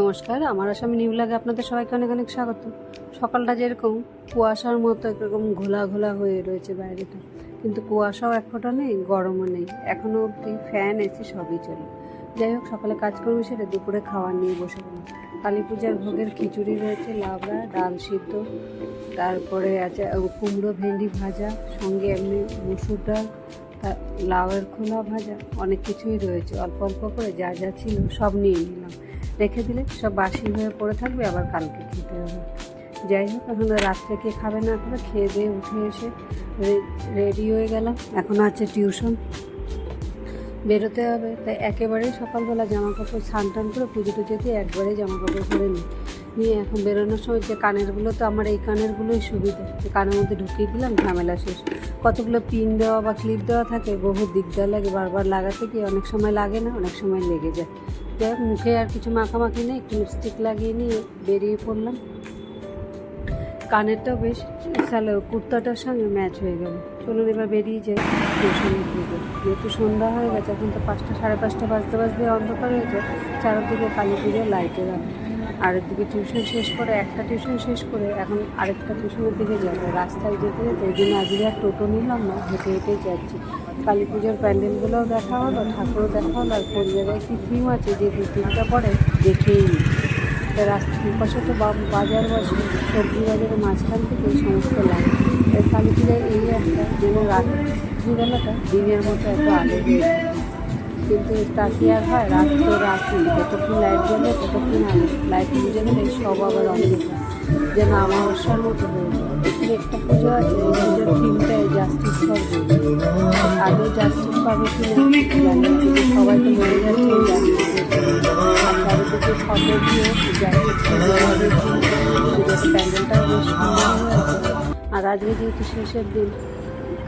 নমস্কার, আমার আসামি নিউলাগে আপনাদের সবাইকে অনেক অনেক স্বাগত। সকালটা যেরকম, কুয়াশার মতো একরকম ঘোলা ঘোলা হয়ে রয়েছে বাইরেটা। কিন্তু কুয়াশাও এক ফোঁটা নেই, গরমও নেই। এখনও অবধি ফ্যান, এসি সবই চলে। যাই হোক, সকালে কাজকর্ম সেরে দুপুরে খাবার নিয়ে বসে গেলাম কালী পূজার ভোগের খিচুড়ি রয়েছে, লাবড়া, ডাল সিদ্ধ। তারপরে আছে কুমড়ো ভেন্ডি ভাজা, সঙ্গে এমনি মুসুর ডাল লাউয়ের খোলা ভাজা, অনেক কিছুই রয়েছে। অল্প অল্প করে যা যা ছিল সব নিয়ে নিলাম। রেখে দিলে সব বাসি হয়ে পড়ে থাকবে, আবার কালকে খেতে হবে। যাই হোক এখন রাত্রে কে খাবে না খাবে, খেয়ে দিয়ে উঠে এসে রেডি হয়ে গেলাম। এখন আছে টিউশন। বেরোতে হবে, তাই একেবারেই সকালবেলা জামা কাপড় স্নান টান করে পুজো টুজো দিয়ে একবারেই জামা কাপড় পরে নিই। নিয়ে এখন বেরোনোর সময় যে কানেরগুলো, তো আমার এই কানেরগুলোই সুবিধা। কানের মধ্যে ঢুকিয়ে দিলাম, ঝামেলা শেষ। কতগুলো পিন দেওয়া বা ক্লিপ দেওয়া থাকে, বহু দিকদার লাগে। বারবার লাগাতে গিয়ে অনেক সময় লাগে না, অনেক সময় লেগে যায়। যাই মুখে আর কিছু মাখামাখি নেই, একটু লিপস্টিক লাগিয়ে নিয়ে বেরিয়ে পড়লাম। কানেরটাও বেশ সালে কুর্তাটার সঙ্গে ম্যাচ হয়ে গেল। চলুন এবার বেরিয়ে যাই টিউশনের যেহেতু সন্ধ্যা হয়ে গেছে, এখন তো পাঁচটা, সাড়ে পাঁচটা বাজতে বাজতে অন্ধকার হয়েছে চারদিকে কালী পুজোর লাইটের আলো আর এদিকে টিউশন শেষ করে, একটা টিউশন শেষ করে এখন আরেকটা টিউশনের দিকে যাব। রাস্তায় যেতে যেতে ওই জন্য আজকে আর টোটো নিলাম না, হেঁটে হেঁটেই যাচ্ছি। কালী পুজোর প্যান্ডেলগুলোও দেখা হলো, ঠাকুরও দেখা হলো, আর কোন জায়গায় কী থিম আছে যে দু তিনটা পরে দেখেই নিই তা রাস্তার পাশে তো বাজার বসে, সবজি বাজারের মাঝখান থেকে এই সমস্ত লাগে কালী পূজায় এই একটা যেন রাত্রিবেলাটা দিনের মতো আলো হয়ে থাকে। কিন্তু তা কি আর হয় রাত তো রাতই যতক্ষণ লাইট জ্বলে ততক্ষণ আলো লাইট বুঝে গেলে সব আবার অন্ধকার যেন আমাবস্যার মতো হয়ে যায়। একটা পুজো আছে পুজোর থিমটাই জাস্টিস ফর আগে জাস্টিস পাবে কি সবাই তো মরে যাচ্ছে জাস্টিস আর ফটো দিয়ে জাস্টিস বেশ সুন্দর আর আজকে যেহেতু শেষের দিন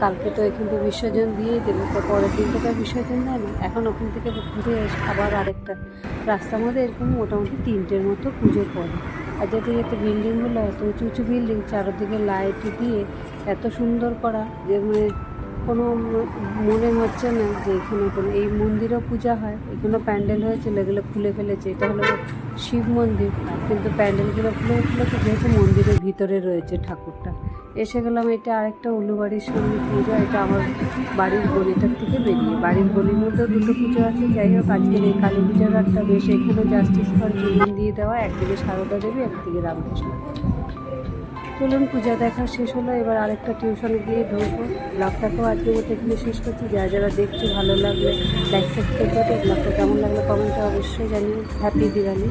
কালকে তো এখান থেকে বিসর্জন দিয়েই দেবে, তো পরের দিন তার বিসর্জন দেয় না। এখন ওখান থেকে ঘুরে আবার আরেকটা রাস্তার মধ্যে এরকম মোটামুটি তিনটের মতো পুজো পড়ে আর যাতে যাতে বিল্ডিংগুলো, এত উঁচু উঁচু বিল্ডিং, চারদিকে লাইট দিয়ে এত সুন্দর করা, যে মানে কোনো মনে হচ্ছে না যে এখানে কোনো, এই মন্দিরেও পূজা হয়, এখানেও প্যান্ডেল হয়েছিল এগুলো খুলে ফেলেছে, এটা হলো শিব মন্দির। কিন্তু প্যান্ডেলগুলো খুলে ফেলেছে যেহেতু মন্দিরের ভিতরে রয়েছে ঠাকুরটা। এসে গেলাম, এটা আরেকটা উলুবাড়ির সামনে পুজো, এটা আমার বাড়ির গলিটার থেকে বেরিয়ে। বাড়ির গলির মধ্যেও দুটো পুজো আছে, যাই হোক, আজকের এই কালী পূজার একটা বেশ এখানেও জাস্টিস ফর জীবন দিয়ে দেওয়া, একদিকে সারদা দেবী, একদিকে রামকৃষ্ণ চলুন, পূজা দেখা শেষ হলো, এবার আরেকটা টিউশনে গিয়ে ঢুকবো। ব্লগটাকেও আজকে মতো এখানে শেষ করছি যারা যারা দেখছি ভালো লাগলে লাইক সাবস্ক্রাইব করে ব্লগটা কেমন লাগল কমেন্টে অবশ্যই জানিয়ে হ্যাপি দিওয়ালি